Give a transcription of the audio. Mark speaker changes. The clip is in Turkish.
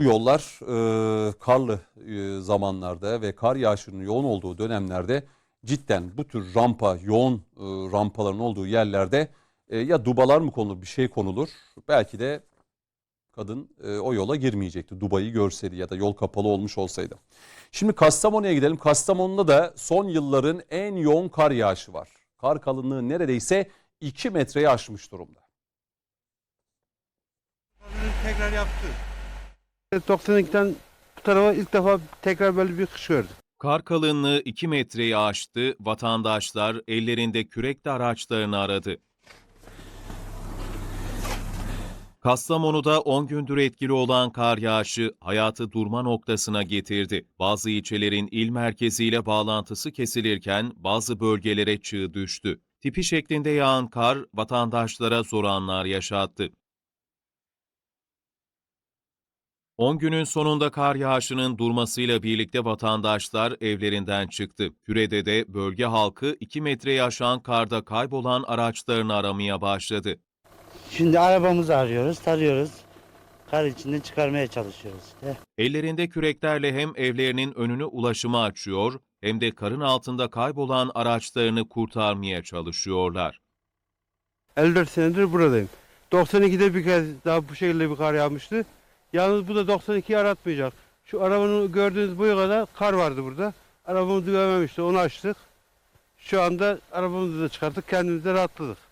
Speaker 1: Bu yollar e, karlı e, zamanlarda ve kar yağışının yoğun olduğu dönemlerde cidden bu tür rampa, yoğun e, rampaların olduğu yerlerde e, ya dubalar mı konulur bir şey konulur. Belki de kadın e, o yola girmeyecekti. Dubayı görseydi ya da yol kapalı olmuş olsaydı. Şimdi Kastamonu'ya gidelim. Kastamonu'da da son yılların en yoğun kar yağışı var. Kar kalınlığı neredeyse 2 metreyi aşmış durumda.
Speaker 2: tekrar yaptı.
Speaker 3: 92'den bu tarafa ilk defa tekrar böyle bir kış gördüm.
Speaker 4: Kar kalınlığı 2 metreyi aştı, vatandaşlar ellerinde kürekle araçlarını aradı. Kastamonu'da 10 gündür etkili olan kar yağışı hayatı durma noktasına getirdi. Bazı ilçelerin il merkeziyle bağlantısı kesilirken bazı bölgelere çığ düştü. Tipi şeklinde yağan kar vatandaşlara zor anlar yaşattı. 10 günün sonunda kar yağışının durmasıyla birlikte vatandaşlar evlerinden çıktı. Küre'de de bölge halkı 2 metreyi aşan karda kaybolan araçlarını aramaya başladı.
Speaker 5: Şimdi arabamızı arıyoruz, tarıyoruz. Kar içinden çıkarmaya çalışıyoruz işte.
Speaker 4: Ellerinde küreklerle hem evlerinin önünü ulaşıma açıyor hem de karın altında kaybolan araçlarını kurtarmaya çalışıyorlar.
Speaker 3: 54 senedir buradayım. 92'de bir kez daha bu şekilde bir kar yağmıştı. Yalnız bu da 92'yi aratmayacak. Şu arabanın gördüğünüz boyu kadar kar vardı burada. Arabamızı görmemişti onu açtık. Şu anda arabamızı da çıkarttık kendimiz de rahatladık.